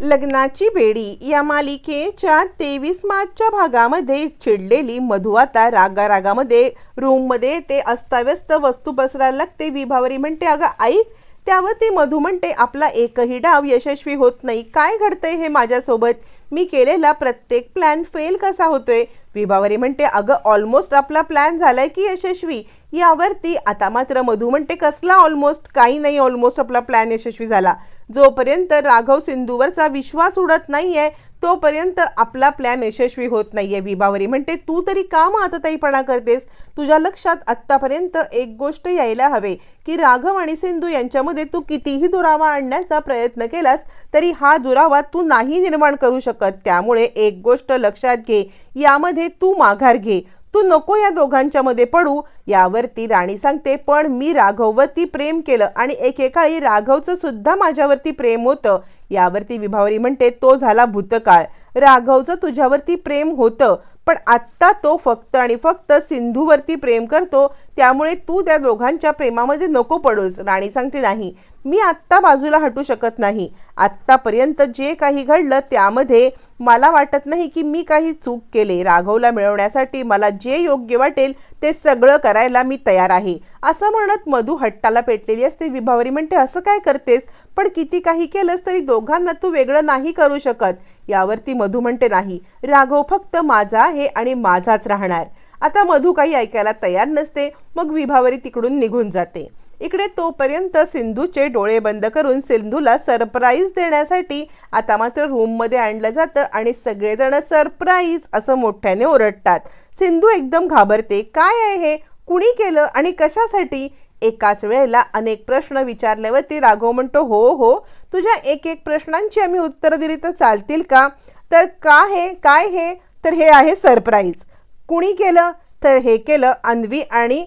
लग्नाची बेडी या मालिकेच्या तेवीस मार्चच्या भागामध्ये चिडलेली मधु आता रागा रागामध्ये रूममध्ये ते अस्ताव्यस्त वस्तू पसरायला लागते. विभावरी म्हणते अगं ऐक त्यावर ती मधू म्हणते आपला एकही डाव यशस्वी होत नाही. काय घडतंय हे माझ्यासोबत? मी केलेला प्रत्येक प्लॅन फेल कसा होतोय? विभावरी म्हणते अगं ऑलमोस्ट आपला प्लॅन झालाय की यशस्वी. यावरती आता मात्र मधू म्हणते कसला ऑलमोस्ट काही नाही ऑलमोस्ट आपला प्लॅन यशस्वी झाला. जोपर्यंत राघव सिंधूवरचा विश्वास उडत नाहीये तोपर्यंत आपला प्लॅन यशस्वी होत नाही आहे विभावरी. म्हणते तू तरी का मातताईपणा करतेस? तुझ्या लक्षात आत्तापर्यंत एक गोष्ट यायला हवे की राघव आणि सिंधू यांच्यामध्ये तू कितीही दुरावा आणण्याचा प्रयत्न केलास तरी हा दुरावा तू नाही निर्माण करू शकत. त्यामुळे एक गोष्ट लक्षात घे यामध्ये तू माघार घे. तू नको या दोघांच्या मध्ये पडू. यावरती राणी सांगते पण मी राघववरती प्रेम केलं आणि एकेकाळी राघवचं सुद्धा माझ्यावरती प्रेम होतं. यावरती विभावरी म्हणते तो झाला भूतकाळ. राघवचं तुझ्यावरती प्रेम होतं पण आत्ता तो फक्त आणि फक्त सिंधूवरती प्रेम करतो. त्यामुळे तू त्या दोघांच्या प्रेमामध्ये नको पडूस. राणी सांगते नाही. मी आत्ता बाजूला हटू शकत नाही. आत्तापर्यंत जे काही घडलं त्यामध्ये मला वाटत नाही की मी काही चूक केले. राघवला मिळवण्यासाठी मला जे योग्य वाटेल ते सगळं करायला मी तयार आहे. असं म्हणत मधू हट्टाला पेटलेली असते. विभावरी म्हणते असं काय करतेस? पण किती काही केलंस तरी दोघांना तू वेगळं नाही करू शकत. यावरती मधू म्हणते नाही. राघव फक्त माझा आहे आणि माझाच राहणार. आता मधू काही ऐकायला तयार नसते. मग विभावरी तिकडून निघून जाते. इकडे तोपर्यंत सिंधूचे डोळे बंद करून सिंधूला सरप्राईज देण्यासाठी आता मात्र रूममध्ये आणलं जातं आणि सगळेजण सरप्राईज असं मोठ्याने ओरडतात. सिंधू एकदम घाबरते काय आहे हे? कुणी केलं आणि कशासाठी? एकाच वेळेला अनेक प्रश्न विचारल्यावरती राघव म्हणतो हो हो तुझ्या एक एक प्रश्नांची आम्ही उत्तरं दिली तर चालतील का? तर का हे? काय हे? तर हे आहे सरप्राईज. कुणी केलं? तर हे केलं अन्वी आणि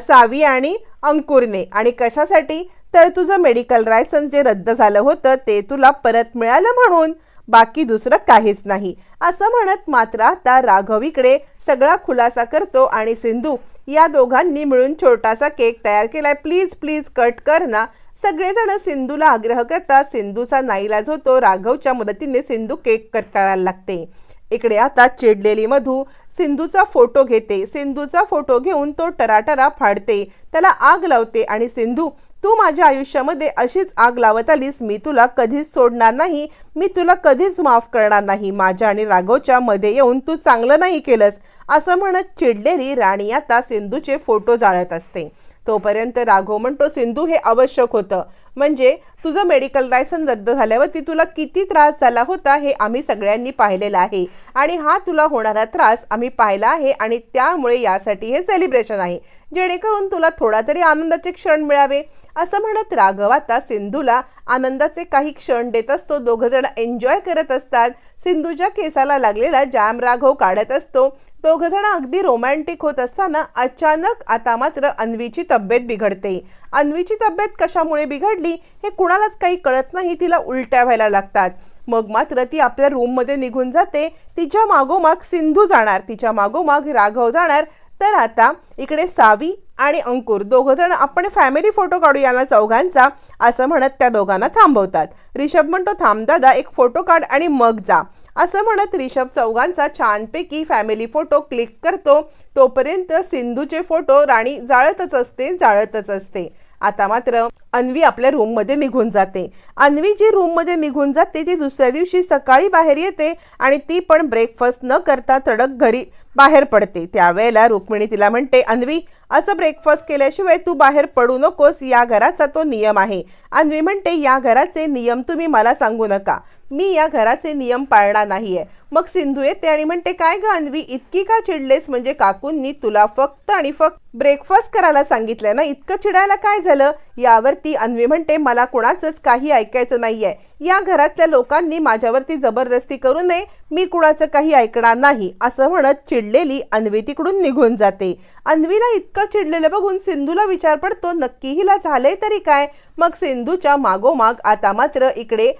सावी आणि अंकुरने आणि कशासाठी? तर तुझं मेडिकल लायसन्स जे रद्द झालं होतं ते तुला परत मिळालं म्हणून. बाकी दुसरं काहीच नाही. असं म्हणत मात्र आता राघव इकडे सगळा खुलासा करतो आणि सिंधू या दोघांनी मिळून छोटासा केक तयार केलाय. प्लीज प्लीज कट कर ना. सगळेजण सिंधूला आग्रह करतात. सिंधूचा नाईलाज होतो. राघवच्या मदतीने सिंधू केक कट करायला लागते. इकडे आता चिडलेली मधू सिंधूचा फोटो घेते. सिंधूचा फोटो घेऊन तो टराटरा फाडते. त्याला आग लावते आणि सिंधू तू माझ्या आयुष्यामध्ये अशीच आग लावत आलीस मी तुला कधीच सोडणार नाही. मी तुला कधीच माफ करणार नाही. माझ्या आणि राघवच्या मध्ये येऊन तू चांगलं नाही केलंस. असं म्हणत चिडलेली राणी आता सिंधूचे फोटो जाळत असते. तोपर्यंत राघव म्हणतो सिंधू हे आवश्यक होतं. म्हणजे तुझं मेडिकल लायसन रद्द झाल्यावरती तुला किती त्रास झाला होता हे आम्ही सगळ्यांनी पाहिलेलं आहे. आणि हा तुला होणारा त्रास आम्ही पाहिला आहे आणि त्यामुळे यासाठी हे सेलिब्रेशन आहे. जेणेकरून तुला थोडा तरी आनंदाचे क्षण मिळावे. असं म्हणत राघव आता सिंधूला आनंदाचे काही क्षण देत असतो. दोघं जण एन्जॉय करत असतात. सिंधूच्या केसाला लागलेला जाम राघव काढत असतो. दोघंजण अगदी रोमॅन्टिक होत असताना अचानक आता मात्र अन्वीची तब्येत बिघडते. अन्वीची तब्येत कशामुळे बिघडली हे कुणालाच काही कळत नाही तिला उलट्या व्हायला लागतात. मग मात्र ती आपल्या रूममध्ये निघून जाते तिच्या मागोमाग सिंधू जाणार तिच्या मागोमाग राघव जाणार. तर आता इकडे सावी आणि अंकुर दोघंजण आपण फॅमिली फोटो काढूया ना चौघांचा असं म्हणत त्या दोघांना थांबवतात. रिषभ म्हणतो थांब दादा एक फोटो काढ आणि मग जा. असं म्हणत रिषभ चौघांचा छानपैकी फॅमिली फोटो क्लिक करतो. तोपर्यंत सिंधूचे फोटो राणी जाळतच असते जाळतच असते. आता मात्र अन्वी आपल्या रूममध्ये निघून जाते. अन्वी जी रूममध्ये निघून जाते ती दुसऱ्या दिवशी सकाळी बाहेर येते आणि ती पण ब्रेकफास्ट न करता तडक घरी बाहेर पडते. त्यावेळेला रुक्मिणी तिला म्हणते अन्वी असं ब्रेकफास्ट केल्याशिवाय तू बाहेर पडू नकोस. या घराचा तो नियम आहे. अन्वी म्हणते या घराचे नियम तुम्ही मला सांगू नका. मी या घराचे नियम पाळणार नाहीये. मग सिंधू येते आणि म्हणते काय ग अन्वी इतकी का चिडलेस? म्हणजे काकूंनी तुला फक्त आणि फक्त ब्रेकफास्ट करायला सांगितलंय ना इतकं चिडायला काय झालं? यावरती अन्वी म्हणते मला कुणाचंच काही ऐकायचं नाहीये. या घरातल्या लोकांनी माझ्यावरती जबरदस्ती करू नये. मी कुणाचं काही ऐकणार नाही. असं म्हणत चिडलेली अन्वी तिकडून निघून जाते. अन्वीला इतकं चिडलेलं बघून सिंधूला विचार पडतो नक्की हिला झालंय तरी काय? मग सिंधूच्या मागोमाग आता मात्र इकडे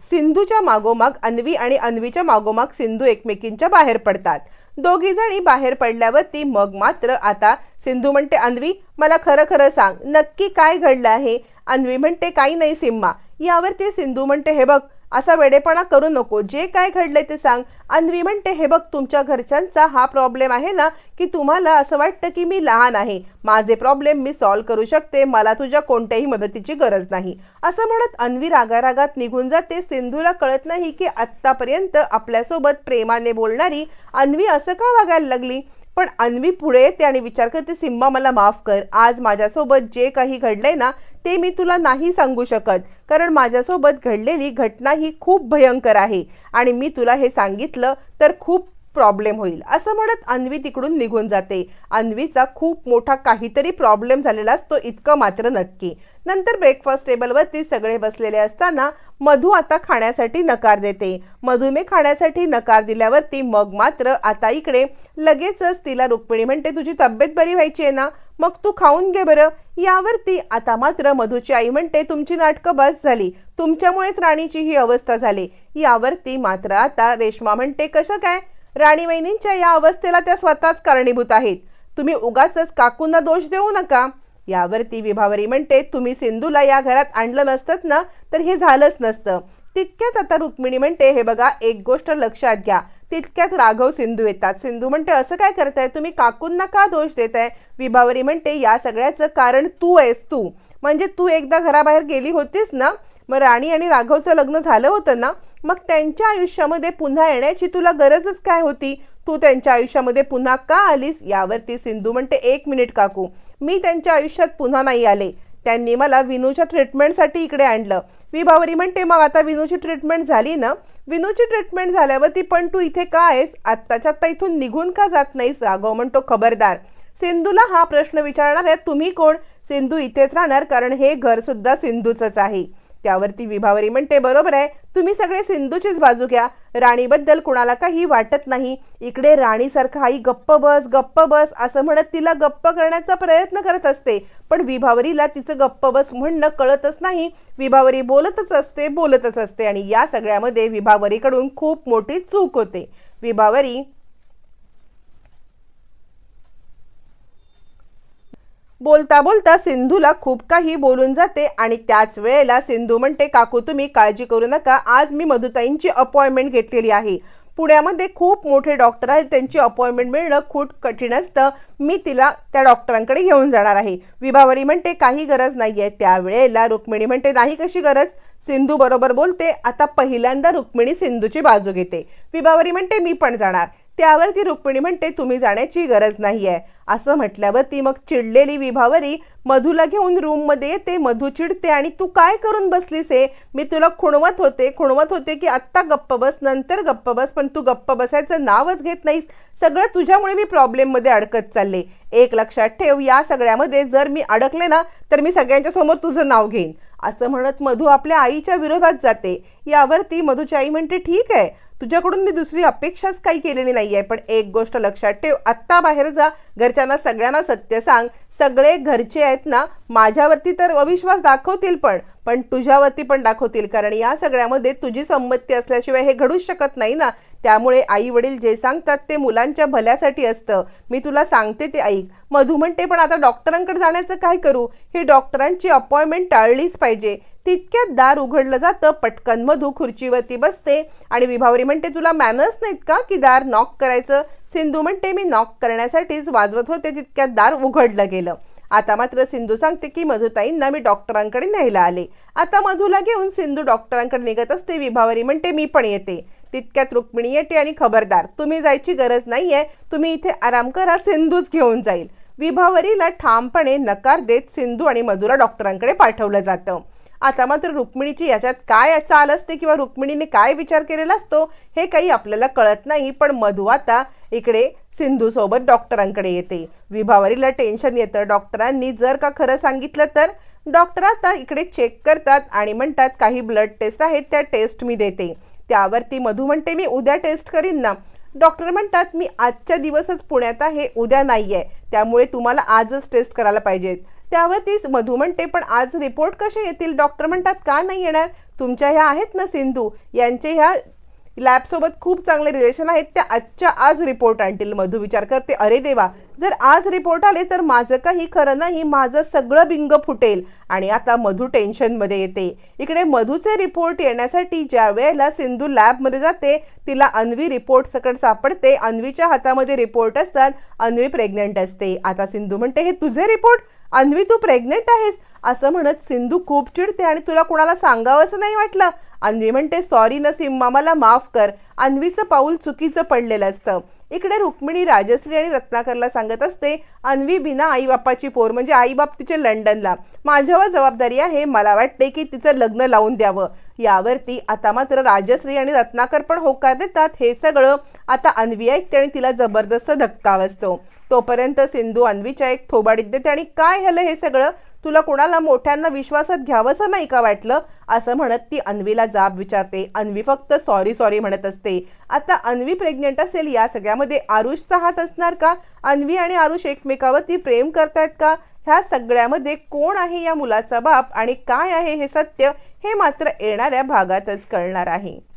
सिंधूच्या मागोमाग अन्वी आणि अन्वीच्या मागोमाग सिंधू एकमेकींच्या बाहेर पडतात. दोघी जणी बाहेर पडल्यावरती मग मात्र आता सिंधू म्हणते अन्वी मला खरं खरं सांग नक्की काय घडलं आहे? अन्वी म्हणते काही नाही सिम्मा. यावरती सिंधू म्हणते हे बघ असा वेडेपणा करू नको. जे काय घडलंय ते सांग. अन्वी म्हणते हे बघ तुमच्या घरच्यांचा हा प्रॉब्लेम आहे ना की तुम्हाला असं वाटतं की मी लहान आहे. माझे प्रॉब्लेम मी सॉल्व्ह करू शकते. मला तुझ्या कोणत्याही मदतीची गरज नाही. असं म्हणत अन्वी रागारागात निघून जाते. सिंधूला कळत नाही की आत्तापर्यंत आपल्यासोबत प्रेमाने बोलणारी अन्वी असं का वागायला लागली? पण अन्वी पुढे येते आणि विचार करते सिम्मा मला माफ कर. आज माझ्यासोबत जे काही घडलंय ना ते मी तुला नाही सांगू शकत. कारण माझ्यासोबत घडलेली घटना ही खूप भयंकर आहे. आणि मी तुला हे सांगितलं तर खूप प्रॉब्लेम होईल. असं म्हणत अन्वी तिकडून निघून जाते. अन्वीचा खूप मोठा काहीतरी प्रॉब्लेम झालेला असतो इतकं मात्र नक्की. नंतर ब्रेकफास्ट टेबलवरती सगळे बसलेले असताना मधू आता खाण्यासाठी नकार देते. मधुमे खाण्यासाठी नकार दिल्यावरती मग मात्र आता इकडे लगेचच तिला रुक्मिणी म्हणते तुझी तब्येत बरी व्हायची आहे ना? मग तू खाऊन घे बरं. यावरती आता मात्र मधूची आई म्हणते तुमची नाटकं बस झाली. तुमच्यामुळेच राणीची ही अवस्था झाली. यावरती मात्र आता रेश्मा म्हणते कसं काय? राणी वहिनींच्या या अवस्थेला त्या स्वतःच कारणीभूत आहेत. तुम्ही उगाच काकूंना दोष देऊ नका. यावरती विभावरी म्हणते तुम्ही सिंधूला या घरात आणलं नसतं ना? तर हे झालंच नसतं. तितक्यात आता रुक्मिणी म्हणते हे बघा एक गोष्ट लक्षात घ्या. तितक्यात राघव सिंधू येतात. सिंधू म्हणते असं काय करताय? तुम्ही काकूंना का दोष देताय? विभावरी म्हणते या सगळ्याचं कारण तू आहेस तू. म्हणजे तू एकदा घराबाहेर गेली होतीस ना? मग राणी आणि राघवचं लग्न झालं होतं ना? मग त्यांच्या आयुष्यामध्ये पुन्हा येण्याची तुला गरजच काय होती? तू त्यांच्या आयुष्यामध्ये पुन्हा का आलीस? यावरती सिंधू म्हणते एक मिनिट काकू मी त्यांच्या आयुष्यात पुन्हा नाही आले. त्यांनी मला विनूच्या ट्रीटमेंटसाठी इकडे आणलं. विभावरी म्हणते मग आता विनूची ट्रीटमेंट झाली ना? विनूची ट्रीटमेंट झाल्यावरती पण तू इथे का आहेस? आत्ताच्या आत्ता इथून निघून का जात नाहीस? राघव म्हणतो खबरदार. सिंधूला हा प्रश्न विचारणार आहे तुम्ही कोण? सिंधू इथेच राहणार कारण हे घरसुद्धा सिंधूचंच आहे. त्यावरती विभावरी म्हणते बरोबर आहे. तुम्ही सगळे सिंधूचीच बाजू घ्या. राणीबद्दल कुणाला काही वाटत नाही. इकडे राणीसारखं आई गप्प बस गप्प बस असं म्हणत तिला गप्प करण्याचा प्रयत्न करत असते. पण विभावरीला तिचं गप्प बस म्हणणं कळतच नाही. विभावरी बोलतच असते बोलतच असते. आणि या सगळ्यामध्ये विभावरीकडून खूप मोठी चूक होते. विभावरी बोलता बोलता सिंधूला खूप काही बोलून जाते आणि त्याच वेळेला सिंधू म्हणते काकू तुम्ही काळजी करू नका. आज मी मधुताईंची अपॉइंटमेंट घेतलेली आहे. पुण्यामध्ये खूप मोठे डॉक्टर आहेत. त्यांची अपॉइंटमेंट मिळणं खूप कठीण असतं. मी तिला त्या डॉक्टरांकडे घेऊन जाणार आहे. विभावरी म्हणते काही गरज नाही आहे त्यावेळेला रुक्मिणी म्हणते नाही कशी गरज? सिंधू बरोबर बोलते आता पहिल्यांदा रुक्मिणी सिंधूची बाजू घेते. विभावरी म्हणते मी पण जाणार. त्यावर ती रुक्मिणी म्हणते तुम्ही जाण्याची गरज नाही आहे असं म्हटल्यावर ती मग चिडलेली विभावरी मधूला घेऊन रूममध्ये येते. मधू चिडते आणि तू काय करून बसलीस हे? मी तुला खुणवत होते खुणवत होते की आत्ता गप्प बस नंतर गप्प बस पण तू गप्प बसायचं नावच घेत नाहीस. सगळं तुझ्यामुळे मी प्रॉब्लेममध्ये अडकत चालले. एक लक्षात ठेव या सगळ्यामध्ये जर मी अडकले ना तर मी सगळ्यांच्या समोर तुझं नाव घेईन. असं म्हणत मधू आपल्या आईच्या विरोधात जाते. यावरती मधूची आई म्हणते ठीक आहे तुझ्याकडून मी दुसरी अपेक्षाच काही केलेली नाही आहे पण एक गोष्ट लक्षात ठेव आत्ता बाहेर जा घरच्यांना सगळ्यांना सत्य सांग. सगळे घरचे आहेत ना माझ्यावरती तर अविश्वास दाखवतील पण पण तुझ्यावरती पण दाखवतील कारण या सगळ्यामध्ये तुझी संमती असल्याशिवाय हे घडूच शकत नाही ना. त्यामुळे आई वडील जे सांगतात ते मुलांच्या भल्यासाठी असतं. मी तुला सांगते ते ऐक. मधू म्हणते पण आता डॉक्टरांकडे जाण्याचं काय करू? ही डॉक्टरांची अपॉइंटमेंट टाळलीच पाहिजे. तितक्यात दार उघडलं जातं पटकन मधू खुर्चीवरती बसते. आणि विभावरी म्हणते तुला मॅनर्स नाहीत का की दार नॉक करायचं? सिंधू म्हणते मी नॉक करण्यासाठीच वाजवत होते तितक्यात दार उघडलं गेलं. आता मात्र सिंधू सांगते की मधुताईंना मी डॉक्टरांकडे न्यायला आले. आता मधूला घेऊन सिंधू डॉक्टरांकडे निघत असते. विभावरी म्हणते मी पण येते. तितक्यात रुक्मिणी येते आणि खबरदार तुम्ही जायची गरज नाही आहे तुम्ही इथे आराम करा सिंधूच घेऊन जाईल. विभावरीला ठामपणे नकार देत सिंधू आणि मधुरा डॉक्टरांकडे पाठवलं जातं. आता मात्र रुक्मिणीची याच्यात काय चाल असते किंवा रुक्मिणीने काय विचार केलेला असतो हे काही आपल्याला कळत नाही पण मधू आता इकडे सिंधूसोबत डॉक्टरांकडे येते. विभावरीला टेन्शन येतं. डॉक्टरांनी जर का खरं सांगितलं तर डॉक्टर आता इकडे चेक करतात आणि म्हणतात काही ब्लड टेस्ट आहेत त्या टेस्ट मी देते. त्यावरती मधू म्हणते मी उद्या टेस्ट करीन ना. डॉक्टर म्हणतात मी आजच्या दिवसच पुण्यात आहे उद्या नाही आहे त्यामुळे तुम्हाला आजच टेस्ट करायला पाहिजेत. त्यावर ती मधू म्हणते पण आज रिपोर्ट कसे येतील? डॉक्टर म्हणतात का नाही येणार? तुमच्या ह्या आहेत ना सिंधू? यांचे ह्या लॅबसोबत खूप चांगले रिलेशन आहेत. त्या आजच्या आज रिपोर्ट आणतील. मधू विचार करते अरे देवा जर आज रिपोर्ट आले तर माझं काही खरं नाही. माझं सगळं बिंग फुटेल. आणि आता मधू टेन्शनमध्ये येते. इकडे मधूचे रिपोर्ट येण्यासाठी ज्या वेळेला सिंधू लॅबमध्ये जाते तिला अन्वी रिपोर्ट सकट सापडते. अन्वीच्या हातामध्ये रिपोर्ट असतात. अन्वी प्रेग्नंट असते. आता सिंधू म्हणते हे तुझे रिपोर्ट अन्वी तू प्रेग्नेंट आहेस? असं म्हणत सिंधू खूप चिडते आणि तुला कुणाला सांगावंसं नाही वाटलं. अन्वी म्हणते सॉरी नसीम मला माफ कर. अन्वीचं पाऊल चुकीचं पडलेलं असतं. इकडे रुक्मिणी राजश्री आणि रत्नाकरला सांगत असते अन्वी बिना आईबापाची पोर म्हणजे आई बाप तिचे लंडनला. माझ्यावर जबाबदारी आहे मला वाटते की तिचं लग्न लावून द्यावं. यावरती आता मात्र राजश्री आणि रत्नाकर पण होकार देतात. हे सगळं आता अन्वी ऐकते आणि तिला जबरदस्त धक्का बसतो. तोपर्यंत सिंधू अन्वीच्या एक थोबाडीत देते आणि काय झालं हे सगळं? तुला कोणाला मोठ्यांना विश्वासात घ्यावंसं नाही का वाटलं? असं म्हणत ती अन्वीला जाब विचारते. अन्वी फक्त सॉरी सॉरी म्हणत असते. आता अन्वी प्रेग्नेंट असेल या सगळ्यामध्ये आरुषचा हात असणार का? अन्वी आणि आरुष एकमेकावर ती प्रेम करतायत का? ह्या सगळ्यामध्ये कोण आहे या मुलाचा बाप आणि काय आहे हे सत्य हे मात्र येणाऱ्या भागातच कळणार आहे.